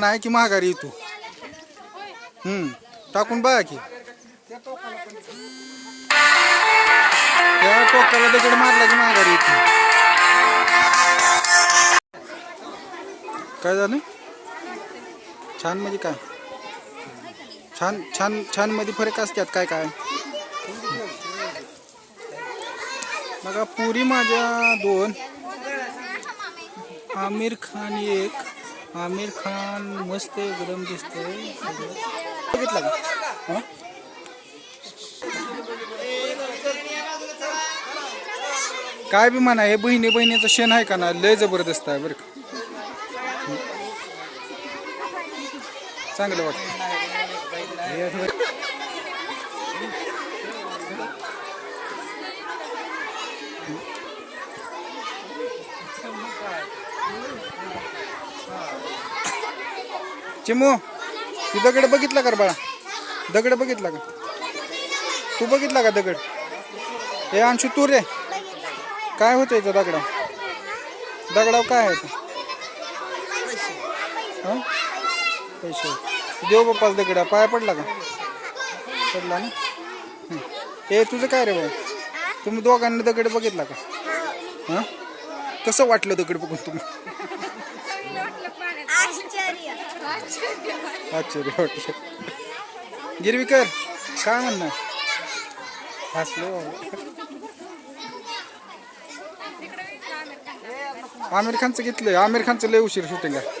नाही की महागारी येतो? हम्म टाकून बघा की. त्या टोकाला दगड मारला की महागारी येतो. काय झालं? छान म्हणजे काय? छान छान छानमध्ये फरक असतात काय काय? बघा पुरी माझ्या दोन आमिर खान एक आमिर खान मस्त एकदम दिसतोय. बघितला का? काय बी म्हणा हे बहिणी बहिणीचं शेण आहे का ना लय जबरदस्त आहे बरं का. चांगलं वाटतं चिमू तू दगड बघितला का बाळा? दगड बघितला का? तू बघितला का दगड? हे अंशू तू रे. काय होतं इथं दगडा दगडाव काय आहे? इथं? पैसे. देव बाप्पाच दगडा पाय पडला का? पडला ना? हे. तुझं काय रे बाबा तुम्ही दोघांनी दगड बघितला का? हां? कसं वाटलं दगड बघून तुम्ही? आश्चर्य. वाटलं गिरवीकर काय म्हणणार हसले. आमिर खानचं घेतलंय. आमिर खानचं लय उशीर शूटिंग आहे.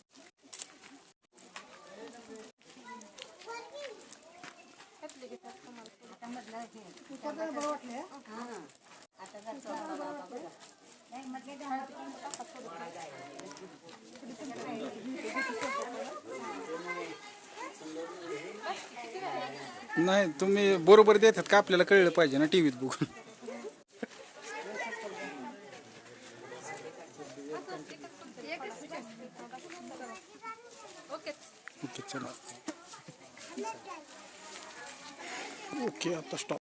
नाही तुम्ही बरोबर देतात का? आपल्याला कळलं पाहिजे ना टीव्हीत बघून. ओके चला. ओके आता स्टॉप